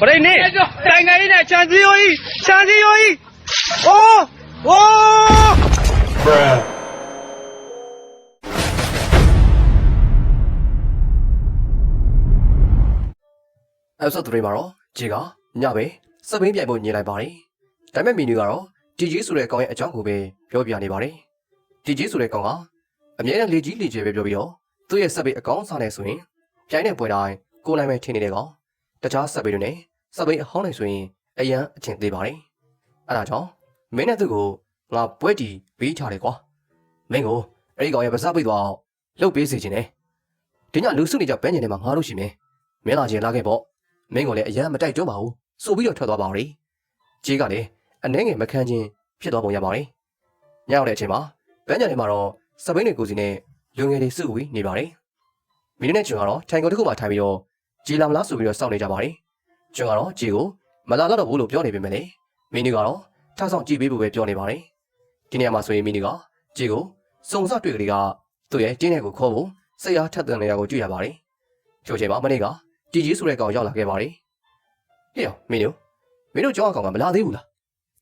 ပရိနေတိုင်ငယ်ကြီးနဲ့ခြံစည်းရိုးကြီးခြံစည်းရိုးကြီးအိုးအိုး bruh အဲ့ဆက်3မှာတော့ဂျေကညပဲစပိန်ပြိုင်ဖို့ညင်လိုက်ပါတယ်။ဒါပေမဲ့မီနူကတော့ဂျီဂျီဆိုတဲ့ကောင်ရဲ့အကြောင်းကိုပဲပြောပြနေပါတယ်။ဂျီဂျီဆိုတဲ့ကောင်ကအမြဲတမ်းလေကြီးလေကျဲပဲပြောပြီးတော့သူ့ရဲ့စပိန်အကောင်စားနေဆိုရင်ပြိုင်တဲ့ပွဲတိုင်းကိုနိုင်မဲ့ထင်နေတဲ့ကောင်တခြားစပိန်တွေနဲ့ စပိန်အဟောင်းနေဆိုရင်အရန်အချင်းသေးပါတယ်။အဲ့ဒါကြောင့်မင်းနဲ့သူ့ကိုငါပွဲတီပေးထားတယ်ကွာ။မင်းကိုအဲ့ဒီကောင်ရဲ့ပါစပိတ်သွားအောင်လှုပ်ပေးစေချင်တယ်။ဒီညလူစုနေကြဘဲညင်ထဲမှာငါတို့ရှိမယ်။မင်းလာချင်းလာခဲ့ပေါ့။မင်းကလည်းအရန်မတိုက်တွန်းပါဘူးဆိုပြီးတော့ထွက်သွားပါဦး။ကြီးကလည်းအနှဲငယ်မခံချင်းဖြစ်သွားပုံရပါတယ်။ညရောက်တဲ့အချိန်မှာဘန်းညာထဲမှာတော့စပိန်တွေကိုစီနဲ့လူငယ်တွေစုဝေးနေပါတယ်။မင်းနဲ့ကျွန်းကတော့ထိုင်ကုန်တစ်ခုမှထိုင်ပြီးတော့ကြီးလာမလားဆိုပြီးတော့စောင့်နေကြပါတယ်။ ကျွန်တော်ကတော့ဂျီကိုမလာတော့ဘူးလို့ပြောနေပေမဲ့လေမင်းတို့ကတော့ထားဆောင်ကြည့်ပေးဖို့ပဲပြောနေပါတယ်ဒီနေရာမှာဆိုရင်မင်းတို့ကဂျီကိုစုံစတွေ့ကလေးကသူ့ရဲ့တင်းထဲကိုခေါ်ဖို့စိတ်အားထက်သန်နေရကိုတွေ့ရပါတယ်ချိုချေမှာမနေ့ကတီကြီးဆိုတဲ့ကောင်ရောက်လာခဲ့ပါတယ်ဟေ့ရောမင်းတို့မင်းတို့ကြောက်အောင်ကမလာသေးဘူးလား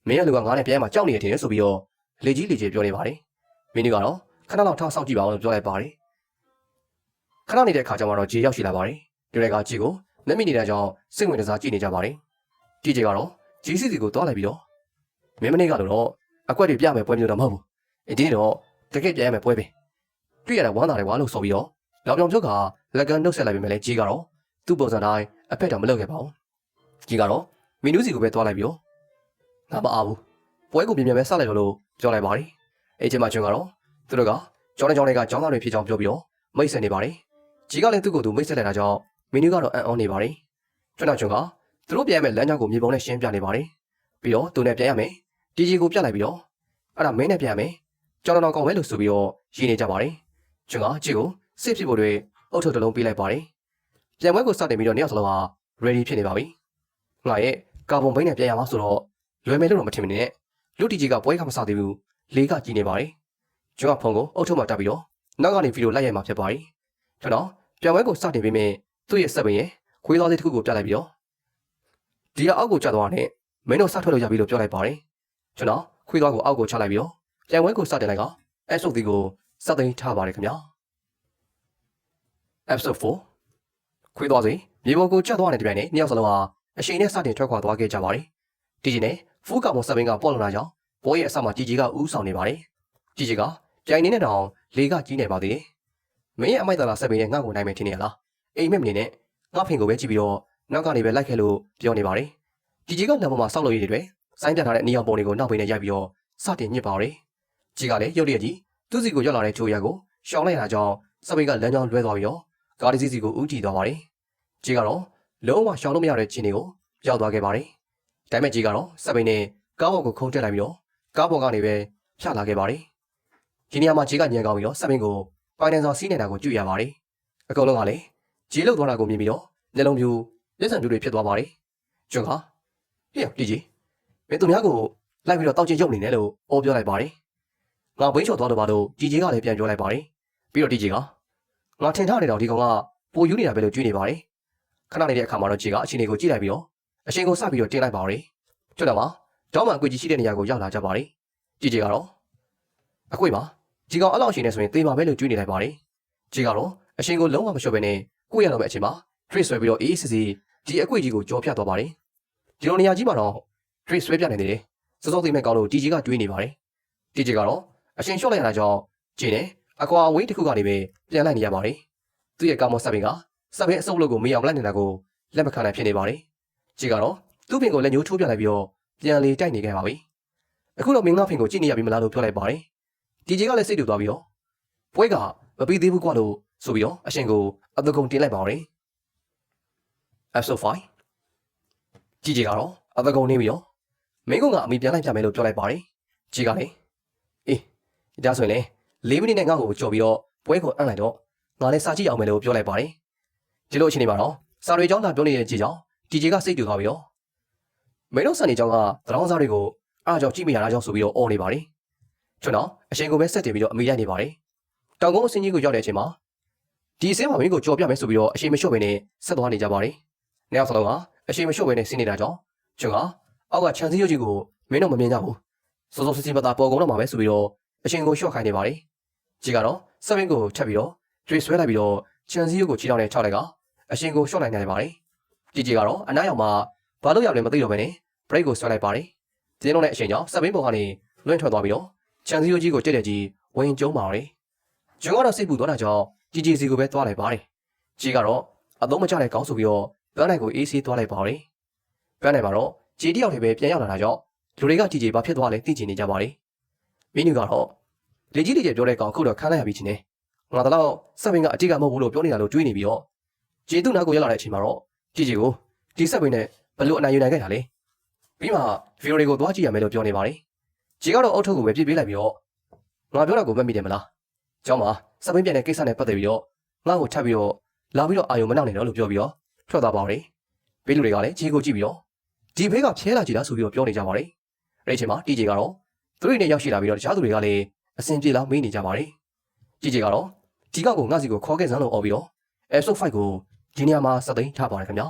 မင်းရဲ့လူကငါနဲ့ပြန်မှကြောက်နေတယ်ထင်တယ်ဆိုပြီးတော့လေကြီးလေကြီးပြောနေပါတယ်မင်းတို့ကတော့ခဏလောက်ထားဆောင်ကြည့်ပါအောင်လို့ပြောလိုက်ပါတယ်ခဏနေတဲ့အခါကျမှတော့ဂျီရောက်ရှိလာပါတယ်ဒီရက်ကဂျီကို လက်မိနေတာကြောင့်စိတ်ဝင်စားကြည့်နေကြပါတယ်။ကြည့်ကြကတော့ GCC ကိုတွားလိုက်ပြီးတော့မင်းမနေ့ကတော့အကွက်တွေပြမယ်ပွဲမျိုးတော့မဟုတ်ဘူး။အင်းဒီတော့တကယ်ပြရမယ်ပွဲပဲ။တွေ့ရတာဝမ်းသာတယ်ကွာလို့ဆိုပြီးတော့လောင်ပြောင်ချုပ်ကလက်ကန်နှုတ်ဆက်လိုက်ပေမဲ့လည်းကြီးကတော့သူ့ပုံစံတိုင်းအဖက်တော်မလုပ်ခဲ့ပါဘူး။ကြီးကတော့မင်းနူးစီကိုပဲတွားလိုက်ပြီးတော့ငါမအားဘူး။ပွဲကိုပြင်ပြန်ပဲဆက်လိုက်တော့လို့ပြောလိုက်ပါတယ်။အဲ့ချိန်မှာကျွန်ကတော့သူတို့ကကျောင်းထဲကျောင်းထဲကကျောင်းသားတွေဖြစ်ကြောင်းပြောပြီးတော့မိတ်ဆက်နေပါတယ်။ကြီးကလည်းသူ့ကိုယ်သူမိတ်ဆက်လိုက်တာကြောင့် မီနူးကတော့အံ့ဩနေပါတယ်။ကျွန်းတော်ကျွန်းကသူတို့ပြန်မဲ့လမ်းကြောင်းကိုမြေပုံနဲ့ရှင်းပြနေပါတယ်။ပြီးတော့သူနဲ့ပြန်ရမယ်။ဒီကြီးကိုပြလိုက်ပြီးတော့အဲ့ဒါမင်းနဲ့ပြန်မယ်။ကျောင်းတော်ကောင်ပဲလို့ဆိုပြီးတော့ရည်နေကြပါတယ်။ကျွန်းကကြီးကိုစစ်ဖြစ်ဖို့တွေအုတ်ထုတ်တလုံးပေးလိုက်ပါတယ်။ပြန်ပွဲကိုစတင်ပြီးတော့နှစ်ယောက်စလုံးဟာ ready ဖြစ်နေပါပြီ။ငါရဲ့ကာဗွန်ဘိန်းနဲ့ပြန်ရမှာဆိုတော့လွယ်မယ်လို့တော့မထင်မနေနဲ့လူတီကြီးကပွဲကမစသေးဘူး။လေးကကြီးနေပါတယ်။ကျွန်တော်ဖုန်းကိုအုတ်ထုတ်မှတက်ပြီးတော့နောက်ကနေဗီဒီယိုလိုက်ရိုက်မှာဖြစ်ပါတယ်။ကျွန်တော်ပြန်ပွဲကိုစတင်ပြီးမြင် သူ့ရဲ့ဆက်ပင်ရယ်ခွေးသားလေးတစ်ခုကိုပြလိုက်ပြီးတော့ဒီကအောက်ကိုကျသွားတဲ့မင်းတို့စထွက်လို့ရပြီလို့ပြောလိုက်ပါတယ်ကျွန်တော်ခွေးသားကိုအောက်ကိုချလိုက်ပြီးတော့ပြိုင်ပွဲကိုစတင်လိုက်တော့ SOD ကိုစတင်ထားပါတယ်ခင်ဗျာ Episode 4ခွေးသားစီမြေပေါ်ကိုကျသွားတဲ့ဒီပိုင်းနဲ့နှစ်ယောက်စလုံးဟာအရှိန်နဲ့စတင်ထွက်ခွာသွားခဲ့ကြပါတယ်ဒီချိန်နဲ့ဖူးကောင်မဆက်ပင်ကပေါ်လာတာကြောင့်ဘောရဲ့အဆမှာជីကြီးကဥဆောင်နေပါတယ်ជីကြီးကကြိုင်နေတဲ့တောင်လေကကြီးနေပါသေးတယ်မင်းရဲ့အမိုက်သာလာဆက်ပင်နဲ့ငှောက်ကိုနိုင်မယ်ထင်နေရလား အိမ်မက်မနေနဲ့ငါဖင်ကိုပဲကြည့်ပြီးတော့နောက်ကနေပဲလိုက်ခဲ့လို့ပြောနေပါတယ်။ကြည်ကြီးကလမ်းပေါ်မှာစောက်လို့ရည်တွေဆိုင်းပြထားတဲ့နေအောင်ပုံတွေကိုနောက်ပိနဲ့ရိုက်ပြီးတော့စတင်ညစ်ပါတယ်။ကြည်ကလည်းရုတ်တရက်ကြီးသူ့စီကိုရောက်လာတဲ့ချိုရကိုရှောင်းလိုက်တာကြောင့်စပိတ်ကလမ်းကြောင်းလွဲသွားပြီးတော့ကားတစ်စီးစီကိုဦးတည်သွားပါတယ်။ကြည်ကတော့လုံးဝရှောင်းလို့မရတဲ့ခြေနေကိုရောက်သွားခဲ့ပါတယ်။ဒါပေမဲ့ကြည်ကတော့စပိတ်နဲ့ကားပေါ်ကိုခုန်တက်လိုက်ပြီးတော့ကားပေါ်ကနေပဲဖြတ်လာခဲ့ပါတယ်။ဒီနေရာမှာကြည်ကညံကောင်းပြီးတော့စပိတ်ကိုပိုင်တန်ဆောင်စီးနေတာကိုကြွရပါတယ်။အကုန်လုံးကလည်း ခြေလှုပ်သွားတာကိုမြင်ပြီးတော့မျက်လုံးပြူမျက်စံပြူတွေဖြစ်သွားပါတယ်ကျွန်ကဟေ့ရတီကြီးမင်းသူများကိုလိုက်ပြီးတော့တောက်ချင်းရုပ်နေတယ်လို့အော်ပြောလိုက်ပါတယ်ငါဘိန်းချော်သွားတော့ပါလို့တီကြီးကလည်းပြန်ပြောလိုက်ပါတယ်ပြီးတော့တီကြီးကငါထင်ထားနေတော့ဒီကောင်ကပိုယူနေတာပဲလို့ကြွေးနေပါတယ်ခဏနေတဲ့အခါမှာတော့ခြေကအချင်းတွေကိုကြည့်လိုက်ပြီးတော့အရှင်ကိုစပြီးတော့တင်းလိုက်ပါတယ်ကျွန်တော်ပါတောင်းမှအကွေကြီးရှိတဲ့နေရာကိုရောက်လာကြပါတယ်ကြီးကြီးကတော့အကွေပါကြီးကောင်အဲ့လောက်ရှင်နေဆိုရင်သေပါပဲလို့ကြွေးနေလိုက်ပါတယ်ကြီးကတော့အရှင်ကိုလုံးဝမလျှော့ပဲနဲ့ ကိုရတော့မယ့်အချိန်မှာ trace ဆွဲပြီးတော့အေးအေးစစ်စစ်ဒီအကွေကြီးကိုကြော်ဖြတ်သွားပါရယ်။ဒီလိုနေရာကြီးမှာတော့ trace ဆွဲပြနေတယ်။စောစောသိမဲ့ကောင်းလို့ဂျီဂျီကကြွေးနေပါရယ်။ဂျီဂျီကတော့အချိန်လျှော့လိုက်ရတာကြောင့်ဂျီနဲ့အကွာဝေးတစ်ခုကနေပဲပြန်လိုက်နေရပါရယ်။သူ့ရဲ့ကာမောစပင်ကစပင်အစုပ်လို့ကိုမေးအောင်လိုက်နေတာကိုလက်မခံနိုင်ဖြစ်နေပါရယ်။ဂျီကတော့သူ့ဖင်ကိုလက်ညှိုးထိုးပြလိုက်ပြီးတော့ပြန်လေတိုက်နေခဲ့ပါပြီ။အခုတော့မင်းသားဖင်ကိုကြည့်နေရပြီမလားလို့ပြောလိုက်ပါရယ်။ဂျီဂျီကလည်းစိတ်တူသွားပြီးတော့ပွဲကမပြီးသေးဘူးကွာလို့ ဆိုပြီးတော့အရှင်ကိုအတကုံတင်လိုက်ပါရယ်။ episode 5ဂျီဂျီကတော့အတကုံနေပြီးတော့မင်းကအမိပြန်လိုက်ပြမယ်လို့ပြောလိုက်ပါရယ်။ဂျီကလည်းအေးဒါဆိုရင်လေ၄မိနစ်နဲ့ငါ့ကိုကြော်ပြီးတော့ပွဲကိုအံ့လိုက်တော့ငါလည်းစာကြည့်အောင်မယ်လို့ပြောလိုက်ပါတယ်။ဒီလိုအချိန်ဒီမှာတော့စာတွေကြောင်းသာပြောနေတဲ့ကြည်ကြောင့်ဒီဂျီကစိတ်တူသွားပြီးတော့မင်းတို့စံနေကြောင်းကသတောင်းစားတွေကိုအားကြောင့်ကြည့်မရတာကြောင့်ဆိုပြီးတော့အော်နေပါတယ်။ကျွန်တော်အရှင်ကိုပဲဆက်တင်ပြီးတော့အမိရိုက်နေပါတယ်။တောင်ကုန်းအစင်းကြီးကိုရောက်တဲ့အချိန်မှာ ဒီအစင်းမှာမင်းကိုကြော်ပြမယ်ဆိုပြီးတော့အရှင်မလျှော့ဘဲနဲ့ဆက်သွားနေကြပါတယ်။နောက်ဆုံးလုံးကအရှိန်မလျှော့ဘဲနဲ့ဆင်းနေတာကြောင့်ကျွန်ကအောက်ကခြံစည်းရုပ်ကြီးကိုမင်းတို့မမြင်ကြဘူးစောစောစစ်စစ်မသားပေါ်ကုန်တော့မှာပဲဆိုပြီးတော့အရှိန်ကိုလျှော့ခိုင်းနေပါတယ်ကြီးကတော့စပင်းကိုချက်ပြီးတော့ကျွေဆွဲလိုက်ပြီးတော့ခြံစည်းရုပ်ကိုချီတောင်းနဲ့ချောက်လိုက်ကအရှိန်ကိုလျှော့နိုင်နိုင်ပါတယ်ကြီးကြီးကတော့အနားရောက်မှာဘာလို့ရောက်လဲမသိတော့ဘဲနဲ့ဘရိတ်ကိုဆွဲလိုက်ပါတယ်တင်းလုံးနဲ့အရှိန်ကြောင့်စပင်းပေါ်ကနေလွင့်ထွက်သွားပြီးတော့ခြံစည်းရုပ်ကြီးကိုတက်တက်ကြီးဝင်ကျုံပါတယ်ကျွန်ကတော့စိတ်ပူသွားတာကြောင့် ကြီးကြီးစီကိုပဲသွားလိုက်ပါတယ်ကြီးကတော့အသုံးမကျတဲ့ကောင်းဆိုပြီးတော့ပန်းနိုင်ကိုအေးဆေးသွားလိုက်ပါတယ်ပန်းနိုင်မှာတော့ကြီးတယောက်တည်းပဲပြန်ရောက်လာတာကြောင့်လူတွေကကြီးကြီးဘာဖြစ်သွားလဲသိချင်နေကြပါတယ်မင်းကတော့လေကြီးလေကြီးပြောတဲ့ကောင်ခုတော့ခန်းလိုက်ရပြီချင်းနေငါတော့စက်ပင်းကအတိကမဟုတ်ဘူးလို့ပြောနေတာလို့တွေးနေပြီးတော့ကြီးသူ့နာကိုရောက်လာတဲ့အချိန်မှာတော့ကြီးကြီးကိုဒီစက်ပင်းနဲ့ဘလို့အနိုင်ယူနိုင်ခဲ့တာလဲပြီးမှဗီဒီယိုတွေကိုသွားကြည့်ရမယ်လို့ပြောနေပါတယ်ကြီးကတော့အုတ်ထုပ်ကိုပဲပြစ်ပေးလိုက်ပြီးတော့ငါပြောတာကိုမမိတယ်မလား ကျောင်းမှာစက်ပင်းပြန်တဲ့ကိစ္စနဲ့ပတ်သက်ပြီးတော့ငါ့ကိုထပ်ပြီးတော့လာပြီးတော့အာယုံမနောက်နေတော့လို့ပြောပြီးတော့ထွက်သွားပါတယ်ဘေးလူတွေကလည်းကြီးကိုကြည့်ပြီးတော့ဒီဘေးကဖျဲလာကြည့်လားဆိုပြီးတော့ပြောနေကြပါတယ်အဲ့ဒီအချိန်မှာတီဂျေကတော့သူတို့နဲ့ရောက်ရှိလာပြီးတော့တခြားသူတွေကလည်းအစင်ပြေလားမေးနေကြပါတယ်တီဂျေကတော့ဒီကောက်ကိုငါစီကိုခေါ်ခဲ့စမ်းလို့អော်ပြီးတော့ episode 5ကိုဒီနေရာမှာစက်သိမ်းထားပါတယ်ခင်ဗျာ